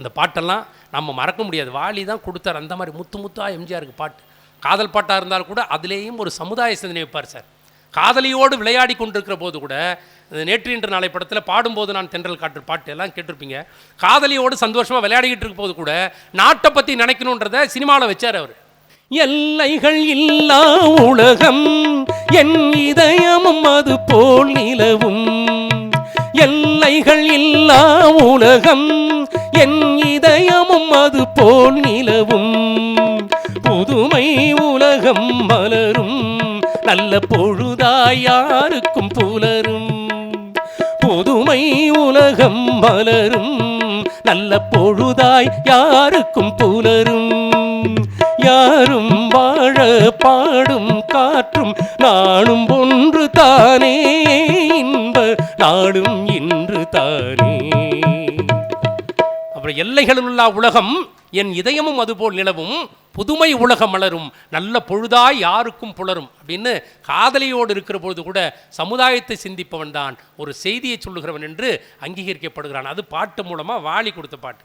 அந்த பாட்டெல்லாம் நம்ம மறக்க முடியாது. வாலி தான் கொடுத்தார். அந்த மாதிரி முத்து முத்தாக எம்ஜிஆருக்கு பாட்டு. காதல் பாட்டாக இருந்தால் கூட அதுலேயும் ஒரு சமுதாய சிந்தனை வைப்பார் சார். காதலியோடு விளையாடி கொண்டிருக்கிற போது கூட நேற்று இன்று நாளை படத்தில் பாடும்போது நான் தென்றல் காற்று பாட்டு எல்லாம் கேட்டிருப்பீங்க. காதலியோடு சந்தோஷமாக விளையாடிக்கிட்டு இருக்கும் போது கூட நாட்டை பற்றி நினைக்கணுன்றத சினிமாவில் வச்சார் அவர். எல்லைகள் இல்லா உலகம் என் இதயமும் அது போல் நிலவும். எல்லைகள் இல்லா உலகம் என் இதயமும் அது போல் நிலவும். புதுமை உலகம் மலரும். நல்ல பொழுதாய் யாருக்கும் புலரும். புதுமை உலகம் மலரும். நல்ல பொழுதாய் யாருக்கும் புலரும். யாரும் வாழ பாடும் காற்றும் நாளும் ஒன்று தானே. இன்ப நாடும் இன்று தானே. அப்புறம் உலகம் என் இதயமும் அதுபோல் நிலவும் புதுமை உலகம் மலரும் நல்ல பொழுதாய் யாருக்கும் புலரும் அப்படின்னு காதலியோடு இருக்கிற பொழுது கூட சமுதாயத்தை சிந்திப்பவன் தான். ஒரு செய்தியை சொல்லுகிறவன் என்று அங்கீகரிக்கப்படுகிறான். அது பாட்டு மூலமாக வாலி கொடுத்த பாட்டு.